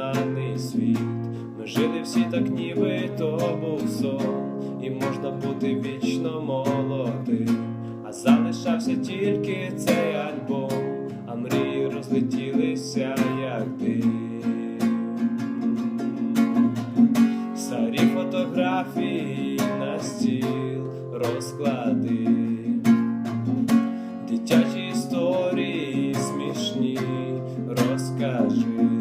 той світ. Ми жили всі так, ніби то був сон, і можна бути вічно молодим. А залишався тільки цей альбом, а мрії розлетілися, як дим. Старі фотографії на стіл розклади, дитячі історії смішні розкажи,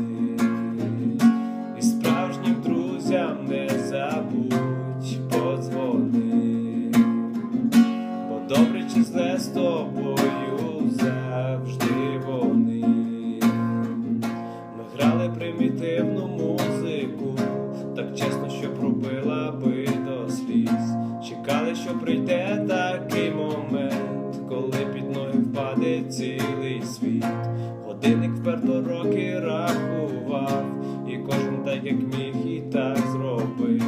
що прийде такий момент, коли під ноги впаде цілий світ. Годинник вперто роки рахував, і кожен так як міг, і так зробив.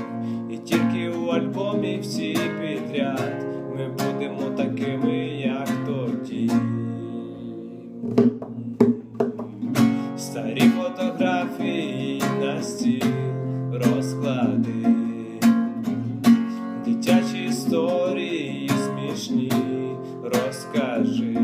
І тільки у альбомі всі підряд ми будемо такими, як тоді. Старі фотографії на стіл розклади, розкажи,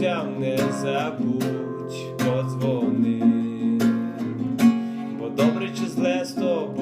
друзям не забудь подзвони, бо добре чи зле з тобою.